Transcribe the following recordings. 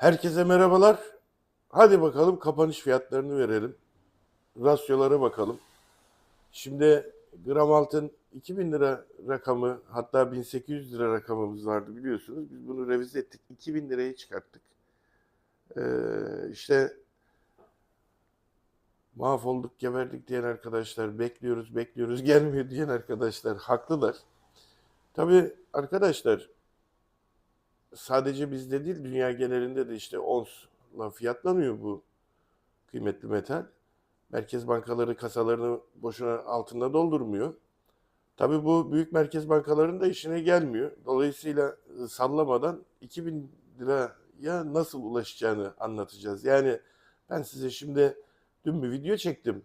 Herkese merhabalar. Hadi bakalım kapanış fiyatlarını verelim. Rasyolara bakalım. Şimdi gram altın 2000 lira rakamı hatta 1800 lira rakamımız vardı biliyorsunuz. Biz bunu revize ettik. 2000 liraya çıkarttık. Ee, işte mahvolduk, geberdik diyen arkadaşlar, bekliyoruz, bekliyoruz, gelmiyor diyen arkadaşlar haklılar. Tabii arkadaşlar sadece bizde değil dünya genelinde de işte onsla fiyatlanıyor bu kıymetli metal. Merkez bankaları kasalarını boşuna altında doldurmuyor. Tabii bu büyük merkez bankalarının da işine gelmiyor. Dolayısıyla e, sallamadan 2000 liraya nasıl ulaşacağını anlatacağız. Yani ben size şimdi dün bir video çektim.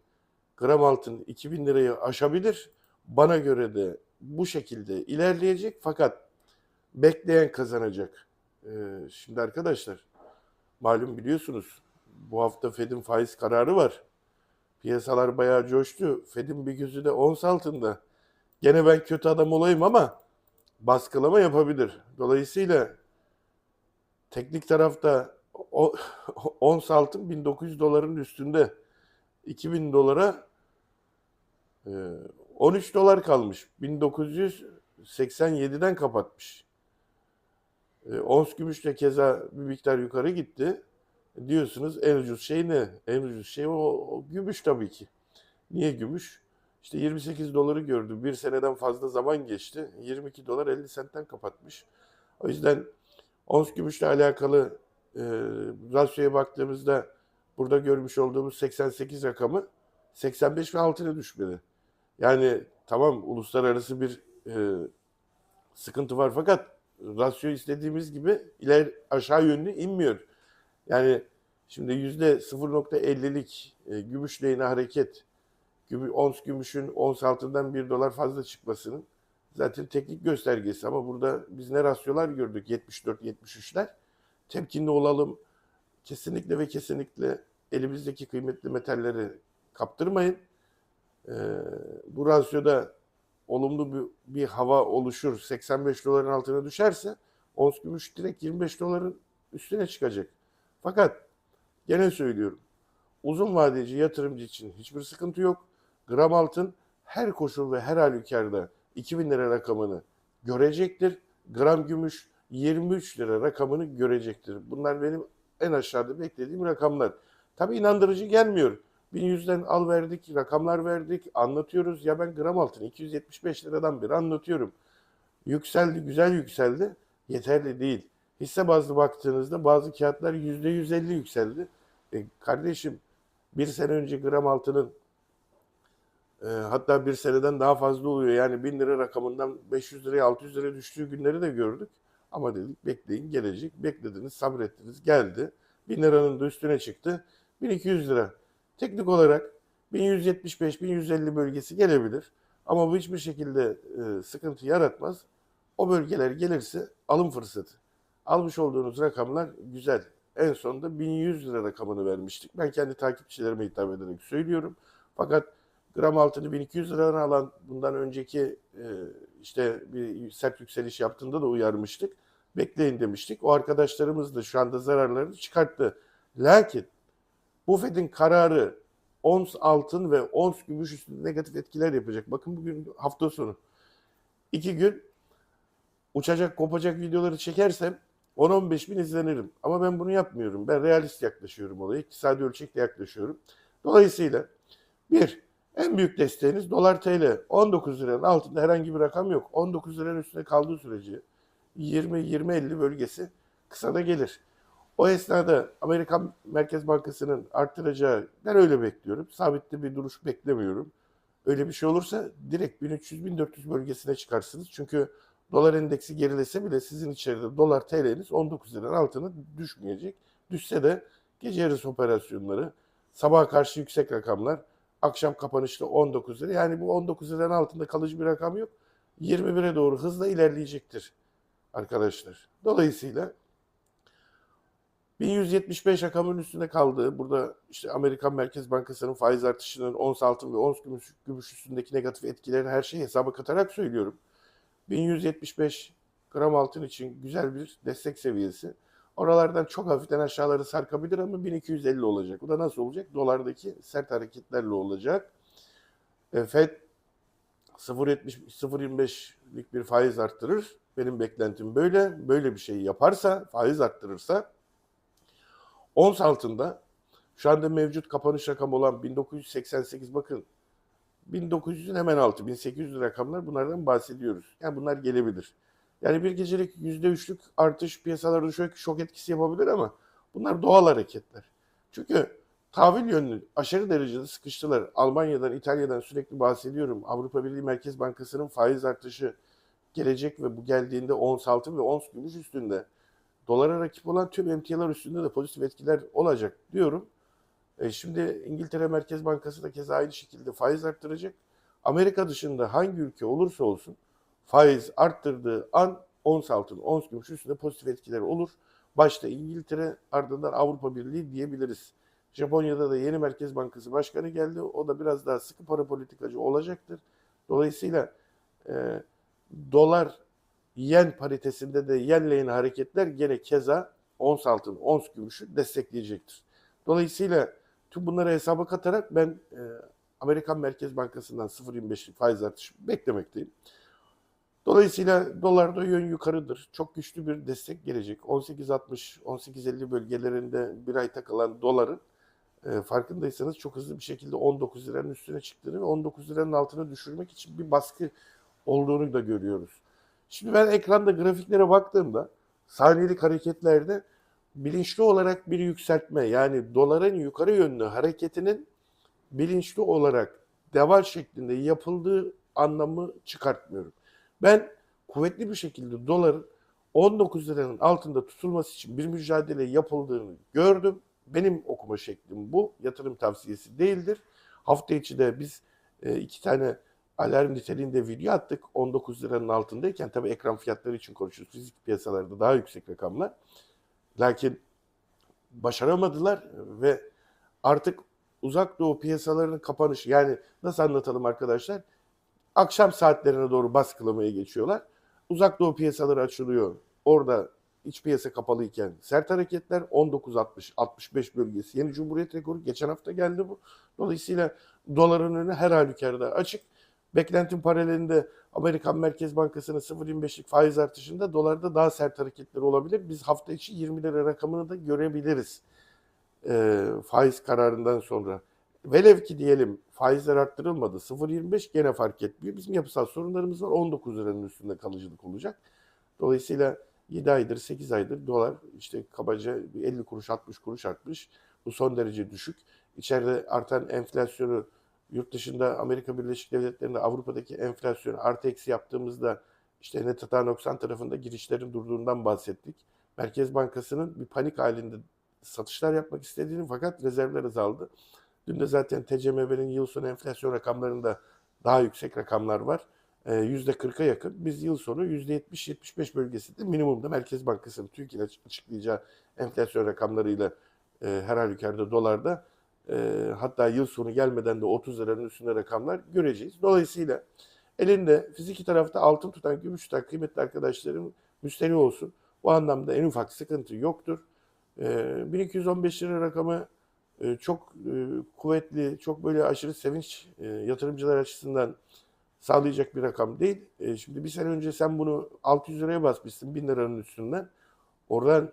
Gram altın 2000 lirayı aşabilir. Bana göre de bu şekilde ilerleyecek fakat bekleyen kazanacak. Ee, şimdi arkadaşlar malum biliyorsunuz bu hafta Fed'in faiz kararı var. Piyasalar bayağı coştu. Fed'in bir gözü de ons altında. Gene ben kötü adam olayım ama baskılama yapabilir. Dolayısıyla teknik tarafta ons altın 1900 doların üstünde. 2000 dolara e, 13 dolar kalmış. 1987'den kapatmış. E, ons gümüş de keza bir miktar yukarı gitti. Diyorsunuz en ucuz şey ne? En ucuz şey o, o gümüş tabii ki. Niye gümüş? İşte 28 doları gördü. Bir seneden fazla zaman geçti. 22 dolar 50 sentten kapatmış. O yüzden ons gümüşle alakalı e, rasyoya baktığımızda burada görmüş olduğumuz 88 rakamı 85 ve altına düşmedi. Yani tamam uluslararası bir e, sıkıntı var fakat rasyo istediğimiz gibi iler aşağı yönlü inmiyor. Yani şimdi yüzde 0.50'lik e, gümüş lehine hareket, gümü, ons gümüşün ons altından 1 dolar fazla çıkmasının zaten teknik göstergesi. Ama burada biz ne rasyolar gördük 74-73'ler. Temkinli olalım. Kesinlikle ve kesinlikle elimizdeki kıymetli metalleri kaptırmayın. Ee, bu rasyoda olumlu bir, bir hava oluşur, 85 doların altına düşerse ons gümüş direkt 25 doların üstüne çıkacak. Fakat gene söylüyorum. Uzun vadeci yatırımcı için hiçbir sıkıntı yok. Gram altın her koşul ve her halükarda 2000 lira rakamını görecektir. Gram gümüş 23 lira rakamını görecektir. Bunlar benim en aşağıda beklediğim rakamlar. Tabii inandırıcı gelmiyor. 1100'den al verdik, rakamlar verdik, anlatıyoruz. Ya ben gram altın 275 liradan beri anlatıyorum. Yükseldi, güzel yükseldi. Yeterli değil. Hisse bazlı baktığınızda bazı kağıtlar %150 yükseldi. E, kardeşim bir sene önce gram altının e, hatta bir seneden daha fazla oluyor. Yani 1000 lira rakamından 500 liraya 600 liraya düştüğü günleri de gördük. Ama dedik bekleyin gelecek. Beklediniz, sabrettiniz, geldi. 1000 liranın da üstüne çıktı. 1200 lira. Teknik olarak 1175-1150 bölgesi gelebilir. Ama bu hiçbir şekilde e, sıkıntı yaratmaz. O bölgeler gelirse alım fırsatı. Almış olduğunuz rakamlar güzel. En sonunda 1100 lira rakamını vermiştik. Ben kendi takipçilerime hitap ederek söylüyorum. Fakat gram altını 1200 liradan alan bundan önceki e, işte bir sert yükseliş yaptığında da uyarmıştık. Bekleyin demiştik. O arkadaşlarımız da şu anda zararlarını çıkarttı. Lakin bu Fed'in kararı ons altın ve ons gümüş üstünde negatif etkiler yapacak. Bakın bugün hafta sonu. iki gün uçacak kopacak videoları çekersem 10-15 bin izlenirim. Ama ben bunu yapmıyorum. Ben realist yaklaşıyorum olaya. İktisadi ölçekle yaklaşıyorum. Dolayısıyla bir, en büyük desteğiniz dolar TL. 19 liranın altında herhangi bir rakam yok. 19 liranın üstünde kaldığı sürece 20-20-50 bölgesi kısa da gelir. O esnada Amerikan Merkez Bankası'nın arttıracağı ben öyle bekliyorum. Sabitli bir duruş beklemiyorum. Öyle bir şey olursa direkt 1300-1400 bölgesine çıkarsınız. Çünkü dolar endeksi gerilese bile sizin içeride dolar TL'niz 19 liranın altına düşmeyecek. Düşse de gece yarısı operasyonları, sabaha karşı yüksek rakamlar, akşam kapanışta 19 lira. Yani bu 19 liranın altında kalıcı bir rakam yok. 21'e doğru hızla ilerleyecektir arkadaşlar. Dolayısıyla 1175 rakamın üstünde kaldığı, burada işte Amerikan Merkez Bankası'nın faiz artışının ons altın ve ons gümüş, gümüş üstündeki negatif etkilerini her şeyi hesaba katarak söylüyorum. 1175 gram altın için güzel bir destek seviyesi. Oralardan çok hafiften aşağıları sarkabilir ama 1250 olacak. Bu da nasıl olacak? Dolardaki sert hareketlerle olacak. E, FED 0.70 0.25'lik bir faiz arttırır. Benim beklentim böyle. Böyle bir şey yaparsa, faiz arttırırsa ons altında şu anda mevcut kapanış rakamı olan 1988 bakın 1900'ün hemen altı 1800 rakamlar bunlardan bahsediyoruz. Yani bunlar gelebilir. Yani bir gecelik %3'lük artış piyasalarda şok, şok etkisi yapabilir ama bunlar doğal hareketler. Çünkü tahvil yönlü aşırı derecede sıkıştılar. Almanya'dan, İtalya'dan sürekli bahsediyorum. Avrupa Birliği Merkez Bankası'nın faiz artışı gelecek ve bu geldiğinde ons altın ve ons gümüş üstünde dolara rakip olan tüm emtialar üstünde de pozitif etkiler olacak diyorum. E şimdi İngiltere Merkez Bankası da keza aynı şekilde faiz arttıracak. Amerika dışında hangi ülke olursa olsun faiz arttırdığı an ons altın, ons gümüş üstünde pozitif etkileri olur. Başta İngiltere ardından Avrupa Birliği diyebiliriz. Japonya'da da yeni Merkez Bankası Başkanı geldi. O da biraz daha sıkı para politikacı olacaktır. Dolayısıyla e, dolar yen paritesinde de yenle yeni hareketler gene keza ons altın, ons gümüşü destekleyecektir. Dolayısıyla tüm bunları hesaba katarak ben e, Amerikan Merkez Bankası'ndan 0.25'lik faiz artışı beklemekteyim. Dolayısıyla dolarda yön yukarıdır. Çok güçlü bir destek gelecek. 18.60, 18.50 bölgelerinde bir ay takılan doların e, farkındaysanız çok hızlı bir şekilde 19 liranın üstüne çıktığını ve 19 liranın altına düşürmek için bir baskı olduğunu da görüyoruz. Şimdi ben ekranda grafiklere baktığımda saniyelik hareketlerde bilinçli olarak bir yükseltme yani doların yukarı yönlü hareketinin bilinçli olarak deval şeklinde yapıldığı anlamı çıkartmıyorum. Ben kuvvetli bir şekilde doların 19 liranın altında tutulması için bir mücadele yapıldığını gördüm. Benim okuma şeklim bu. Yatırım tavsiyesi değildir. Hafta içi de biz e, iki tane alarm niteliğinde video attık. 19 liranın altındayken tabii ekran fiyatları için konuşuyoruz. Fizik piyasalarda daha yüksek rakamlar. Lakin başaramadılar ve artık uzak doğu piyasalarının kapanışı yani nasıl anlatalım arkadaşlar? Akşam saatlerine doğru baskılamaya geçiyorlar. Uzak doğu piyasaları açılıyor. Orada iç piyasa kapalıyken sert hareketler 19.60-65 bölgesi yeni cumhuriyet rekoru geçen hafta geldi bu. Dolayısıyla doların önü her halükarda açık. Beklentim paralelinde Amerikan Merkez Bankası'nın 0.25'lik faiz artışında dolarda daha sert hareketler olabilir. Biz hafta içi 20 lira rakamını da görebiliriz e, faiz kararından sonra. Velev ki diyelim faizler arttırılmadı 0.25 gene fark etmiyor. Bizim yapısal sorunlarımız var 19 liranın üstünde kalıcılık olacak. Dolayısıyla 7 aydır 8 aydır dolar işte kabaca 50 kuruş 60 kuruş artmış. Bu son derece düşük. İçeride artan enflasyonu yurt dışında Amerika Birleşik Devletleri'nde Avrupa'daki enflasyonu artı eksi yaptığımızda işte net hata 90 tarafında girişlerin durduğundan bahsettik. Merkez Bankası'nın bir panik halinde satışlar yapmak istediğini fakat rezervler azaldı. Dün de zaten TCMB'nin yıl sonu enflasyon rakamlarında daha yüksek rakamlar var. %40'a yakın. Biz yıl sonu %70-75 bölgesinde minimumda Merkez Bankası'nın TÜİK'in açıklayacağı enflasyon rakamlarıyla e, her halükarda dolarda e, hatta yıl sonu gelmeden de 30 liranın üstünde rakamlar göreceğiz. Dolayısıyla elinde fiziki tarafta altın tutan, gümüş tutan kıymetli arkadaşlarım müsteri olsun. Bu anlamda en ufak sıkıntı yoktur. E, 1215 lira rakamı e, çok e, kuvvetli, çok böyle aşırı sevinç e, yatırımcılar açısından sağlayacak bir rakam değil. E, şimdi bir sene önce sen bunu 600 liraya basmışsın 1000 liranın üstünden. Oradan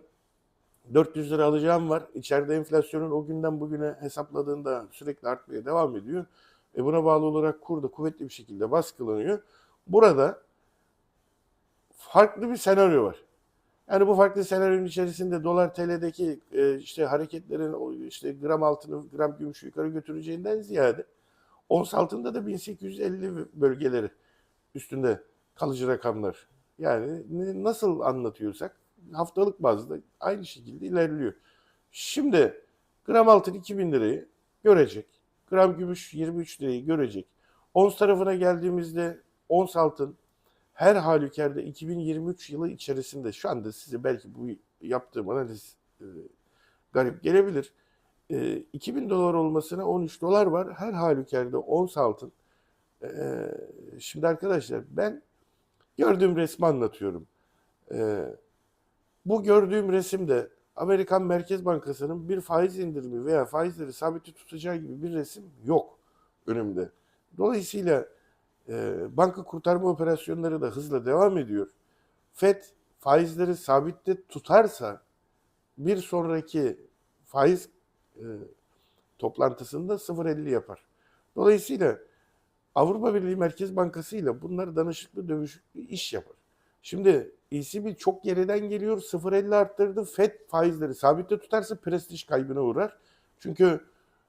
400 lira alacağım var. İçeride enflasyonun o günden bugüne hesapladığında sürekli artmaya devam ediyor. E buna bağlı olarak kur da kuvvetli bir şekilde baskılanıyor. Burada farklı bir senaryo var. Yani bu farklı senaryonun içerisinde dolar TL'deki e, işte hareketlerin işte gram altını gram gümüşü yukarı götüreceğinden ziyade ons altında da 1850 bölgeleri üstünde kalıcı rakamlar. Yani nasıl anlatıyorsak haftalık bazda aynı şekilde ilerliyor. Şimdi gram altın 2000 lirayı görecek. Gram gümüş 23 lirayı görecek. Ons tarafına geldiğimizde ons altın her halükarda 2023 yılı içerisinde şu anda size belki bu yaptığım analiz e, garip gelebilir. E, 2000 dolar olmasına 13 dolar var. Her halükarda ons altın. E, şimdi arkadaşlar ben gördüğüm resmi anlatıyorum. E, Bu gördüğüm resimde Amerikan Merkez Bankası'nın bir faiz indirimi veya faizleri sabiti tutacağı gibi bir resim yok önümde. Dolayısıyla e, banka kurtarma operasyonları da hızla devam ediyor. FED faizleri sabitte tutarsa bir sonraki faiz e, toplantısında 0.50 yapar. Dolayısıyla Avrupa Birliği Merkez Bankası ile bunlar danışıklı dövüşüklü iş yapar. Şimdi ECB çok geriden geliyor. 0.50 arttırdı. FED faizleri sabitte tutarsa prestij kaybına uğrar. Çünkü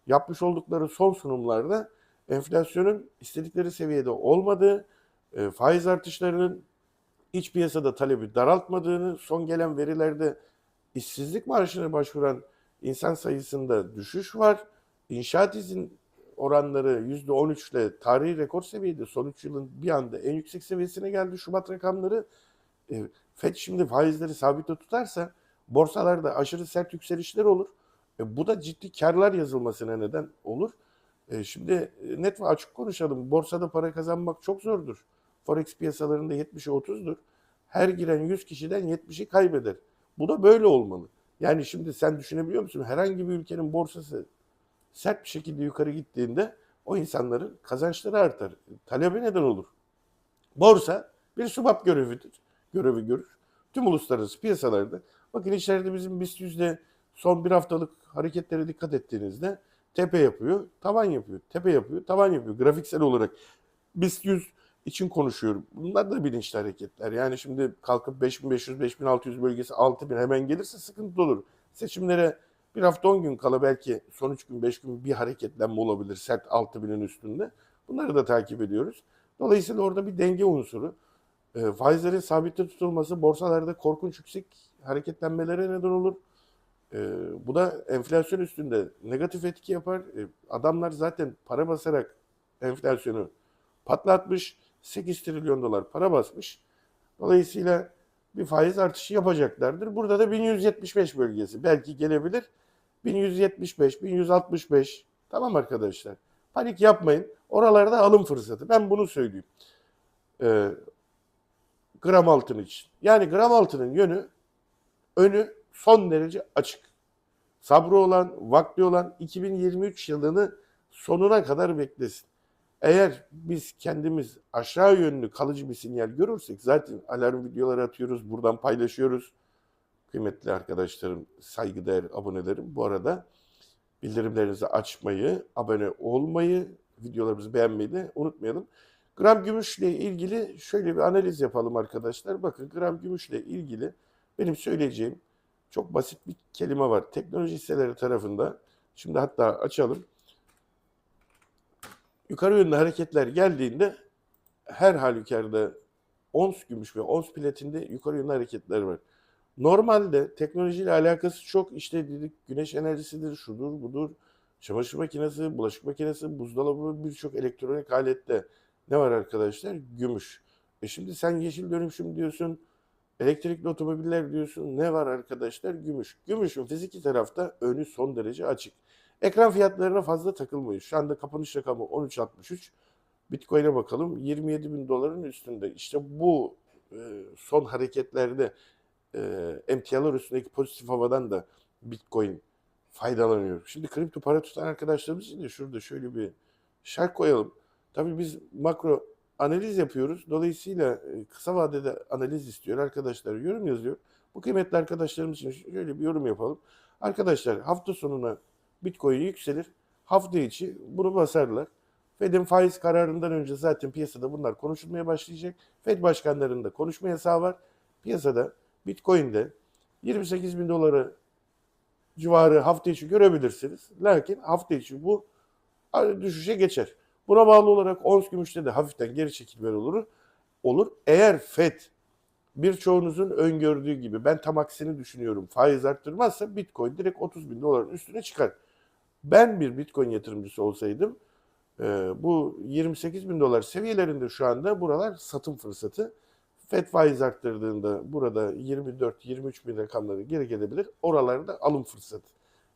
yapmış oldukları son sunumlarda enflasyonun istedikleri seviyede olmadığı, e, faiz artışlarının iç piyasada talebi daraltmadığını, son gelen verilerde işsizlik maaşına başvuran insan sayısında düşüş var. İnşaat izin oranları %13 ile tarihi rekor seviyede son 3 yılın bir anda en yüksek seviyesine geldi Şubat rakamları. E, FED şimdi faizleri sabite tutarsa borsalarda aşırı sert yükselişler olur. E, bu da ciddi karlar yazılmasına neden olur. E, şimdi e, net ve açık konuşalım. Borsada para kazanmak çok zordur. Forex piyasalarında 70'e 30'dur. Her giren 100 kişiden 70'i kaybeder. Bu da böyle olmalı. Yani şimdi sen düşünebiliyor musun? Herhangi bir ülkenin borsası sert bir şekilde yukarı gittiğinde o insanların kazançları artar. Talebi neden olur? Borsa bir subap görevidir. Görevi görür. Tüm uluslararası piyasalarda bakın içeride bizim BIST yüzde son bir haftalık hareketlere dikkat ettiğinizde tepe yapıyor, tavan yapıyor, tepe yapıyor, tavan yapıyor. Grafiksel olarak BIST 100 için konuşuyorum. Bunlar da bilinçli hareketler. Yani şimdi kalkıp 5500-5600 bölgesi 6000 hemen gelirse sıkıntı olur. Seçimlere bir hafta 10 gün kala belki son 3 gün 5 gün bir hareketlenme olabilir sert 6000'in üstünde. Bunları da takip ediyoruz. Dolayısıyla orada bir denge unsuru. E, faizlerin sabitte tutulması borsalarda korkunç yüksek hareketlenmelere neden olur. E, bu da enflasyon üstünde negatif etki yapar. E, adamlar zaten para basarak enflasyonu patlatmış. 8 trilyon dolar para basmış. Dolayısıyla bir faiz artışı yapacaklardır. Burada da 1175 bölgesi belki gelebilir. 1175, 1165. Tamam arkadaşlar. Panik yapmayın. Oralarda alım fırsatı. Ben bunu söyleyeyim. Ee, gram altın için. Yani gram altının yönü, önü son derece açık. Sabrı olan, vakti olan 2023 yılını sonuna kadar beklesin. Eğer biz kendimiz aşağı yönlü kalıcı bir sinyal görürsek zaten alarm videoları atıyoruz, buradan paylaşıyoruz. Kıymetli arkadaşlarım, saygıdeğer abonelerim bu arada bildirimlerinizi açmayı, abone olmayı, videolarımızı beğenmeyi de unutmayalım. Gram gümüşle ilgili şöyle bir analiz yapalım arkadaşlar. Bakın gram gümüşle ilgili benim söyleyeceğim çok basit bir kelime var. Teknoloji hisseleri tarafında. Şimdi hatta açalım yukarı yönlü hareketler geldiğinde her halükarda ons gümüş ve ons platinde yukarı yönlü hareketler var. Normalde teknolojiyle alakası çok işte dedik güneş enerjisidir, şudur budur, çamaşır makinesi, bulaşık makinesi, buzdolabı birçok elektronik alette ne var arkadaşlar? Gümüş. E şimdi sen yeşil dönüşüm diyorsun, elektrikli otomobiller diyorsun. Ne var arkadaşlar? Gümüş. Gümüşün fiziki tarafta önü son derece açık. Ekran fiyatlarına fazla takılmayın. Şu anda kapanış rakamı 13.63. Bitcoin'e bakalım 27 bin doların üstünde. İşte bu e, son hareketlerde e, emtialar üstündeki pozitif havadan da Bitcoin faydalanıyor. Şimdi kripto para tutan arkadaşlarımız için de şurada şöyle bir şart koyalım. Tabii biz makro analiz yapıyoruz. Dolayısıyla e, kısa vadede analiz istiyor arkadaşlar. Yorum yazıyor. Bu kıymetli arkadaşlarımız için şöyle bir yorum yapalım. Arkadaşlar hafta sonuna Bitcoin yükselir. Hafta içi bunu basarlar. Fed'in faiz kararından önce zaten piyasada bunlar konuşulmaya başlayacak. Fed başkanlarının da konuşma yasağı var. Piyasada Bitcoin'de 28 bin doları civarı hafta içi görebilirsiniz. Lakin hafta içi bu düşüşe geçer. Buna bağlı olarak ons gümüşte de hafiften geri çekilme olur. Olur. Eğer FED birçoğunuzun öngördüğü gibi ben tam aksini düşünüyorum. Faiz arttırmazsa Bitcoin direkt 30 bin doların üstüne çıkar. Ben bir Bitcoin yatırımcısı olsaydım e, bu 28 bin dolar seviyelerinde şu anda buralar satım fırsatı. FED faiz arttırdığında burada 24-23 bin rakamları geri gelebilir. Oralarda alım fırsatı.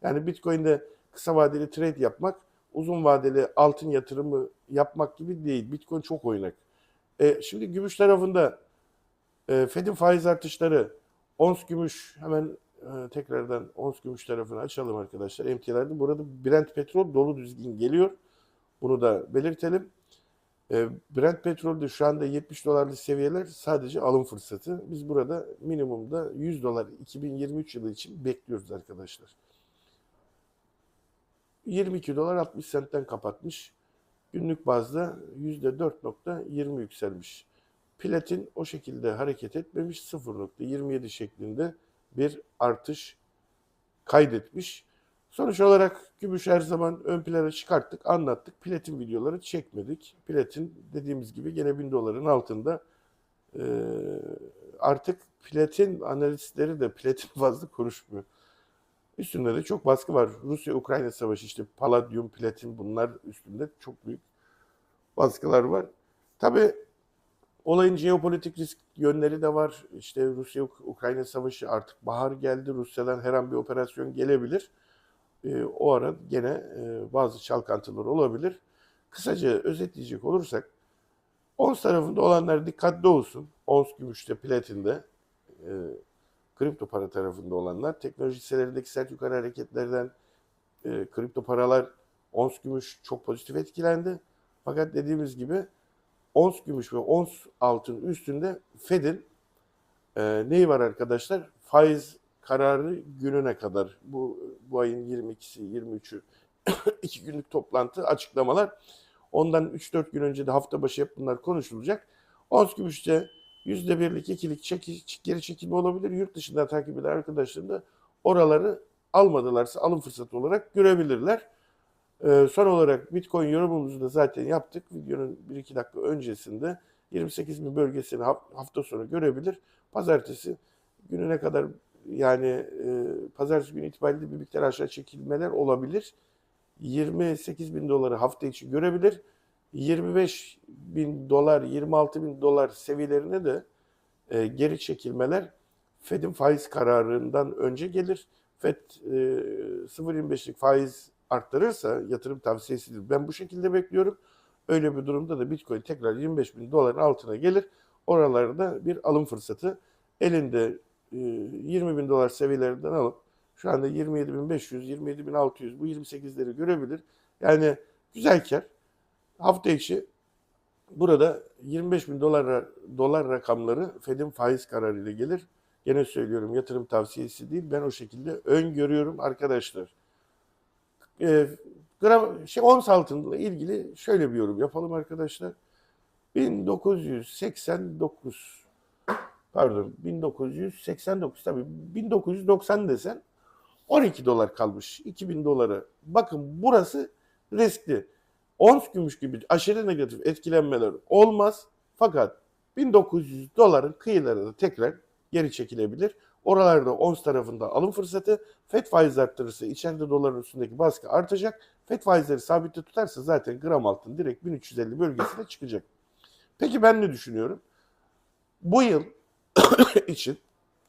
Yani Bitcoin'de kısa vadeli trade yapmak, uzun vadeli altın yatırımı yapmak gibi değil. Bitcoin çok oynak. E, şimdi gümüş tarafında e, Fed'in faiz artışları Ons gümüş hemen e, tekrardan ons gümüş tarafını açalım arkadaşlar. Emtialarda burada Brent petrol dolu düzgün geliyor. Bunu da belirtelim. E, Brent petrolde şu anda 70 dolarlı seviyeler sadece alım fırsatı. Biz burada minimumda 100 dolar 2023 yılı için bekliyoruz arkadaşlar. 22 dolar 60 sentten kapatmış. Günlük bazda %4.20 yükselmiş. Platin o şekilde hareket etmemiş. 0.27 şeklinde bir artış kaydetmiş. Sonuç olarak gümüş her zaman ön plana çıkarttık, anlattık. Platin videoları çekmedik. Platin dediğimiz gibi gene 1000 doların altında. Ee, artık platin analistleri de platin fazla konuşmuyor. Üstünde de çok baskı var. Rusya-Ukrayna savaşı işte paladyum, platin bunlar üstünde çok büyük baskılar var. Tabii olayın jeopolitik risk yönleri de var. İşte Rusya-Ukrayna savaşı artık bahar geldi. Rusya'dan her an bir operasyon gelebilir. Ee, o ara gene e, bazı çalkantılar olabilir. Kısaca özetleyecek olursak ons tarafında olanlar dikkatli olsun. Ons gümüşte, platinde, e, kripto para tarafında olanlar teknoloji hisselerindeki sert yukarı hareketlerden e, kripto paralar ons gümüş çok pozitif etkilendi. Fakat dediğimiz gibi ons gümüş ve ons altın üstünde Fed'in e, neyi var arkadaşlar? Faiz kararı gününe kadar bu bu ayın 22'si 23'ü iki günlük toplantı açıklamalar. Ondan 3-4 gün önce de hafta başı hep bunlar konuşulacak. Ons gümüşte yüzde birlik, ikilik çeki, geri çekilme olabilir. Yurt dışında takip eden arkadaşlarım da oraları almadılarsa alım fırsatı olarak görebilirler. Ee, son olarak Bitcoin yorumumuzu da zaten yaptık. Videonun 1-2 dakika öncesinde 28 bin bölgesini hafta sonu görebilir. Pazartesi gününe kadar yani e, pazartesi günü itibariyle bir miktar aşağı çekilmeler olabilir. 28 bin doları hafta içi görebilir. 25 bin dolar, 26 bin dolar seviyelerine de e, geri çekilmeler Fed'in faiz kararından önce gelir. Fed e, 0.25'lik faiz arttırırsa yatırım tavsiyesidir. Ben bu şekilde bekliyorum. Öyle bir durumda da Bitcoin tekrar 25 bin doların altına gelir. Oralarda bir alım fırsatı. Elinde e, 20 bin dolar seviyelerinden alıp şu anda 27.500, 27.600 bu 28'leri görebilir. Yani güzel kar. Hafta içi burada 25 bin dolar, dolar rakamları Fed'in faiz kararıyla gelir. Gene söylüyorum yatırım tavsiyesi değil. Ben o şekilde öngörüyorum arkadaşlar. E, gram, şey, ons altınla ilgili şöyle bir yorum yapalım arkadaşlar. 1989 pardon 1989 tabii 1990 desen 12 dolar kalmış 2000 dolara. Bakın burası riskli. Ons gümüş gibi aşırı negatif etkilenmeler olmaz. Fakat 1900 doların kıyılarında tekrar geri çekilebilir. Oralarda ons tarafında alım fırsatı. FED faiz arttırırsa içeride doların üstündeki baskı artacak. FED faizleri sabitte tutarsa zaten gram altın direkt 1350 bölgesine çıkacak. Peki ben ne düşünüyorum? Bu yıl için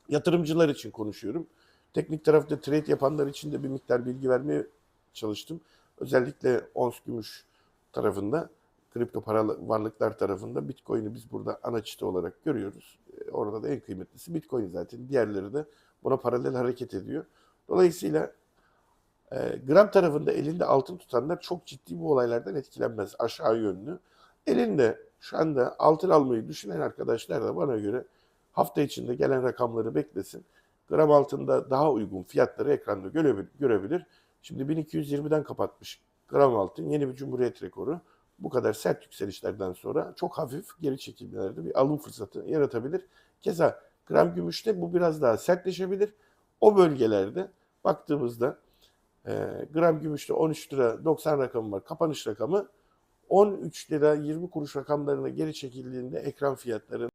yatırımcılar için konuşuyorum. Teknik tarafta trade yapanlar için de bir miktar bilgi vermeye çalıştım. Özellikle ons gümüş tarafında, kripto para varlıklar tarafında Bitcoin'i biz burada ana çıta olarak görüyoruz. E, Orada da en kıymetlisi Bitcoin zaten. Diğerleri de buna paralel hareket ediyor. Dolayısıyla e, gram tarafında elinde altın tutanlar çok ciddi bu olaylardan etkilenmez aşağı yönlü. Elinde şu anda altın almayı düşünen arkadaşlar da bana göre hafta içinde gelen rakamları beklesin. Gram altında daha uygun fiyatları ekranda görebilir. görebilir. Şimdi 1220'den kapatmış gram altın yeni bir cumhuriyet rekoru. Bu kadar sert yükselişlerden sonra çok hafif geri çekilmelerde bir alım fırsatı yaratabilir. Keza gram gümüşte bu biraz daha sertleşebilir. O bölgelerde baktığımızda e, gram gümüşte 13 lira 90 rakamı var. Kapanış rakamı 13 lira 20 kuruş rakamlarına geri çekildiğinde ekran fiyatları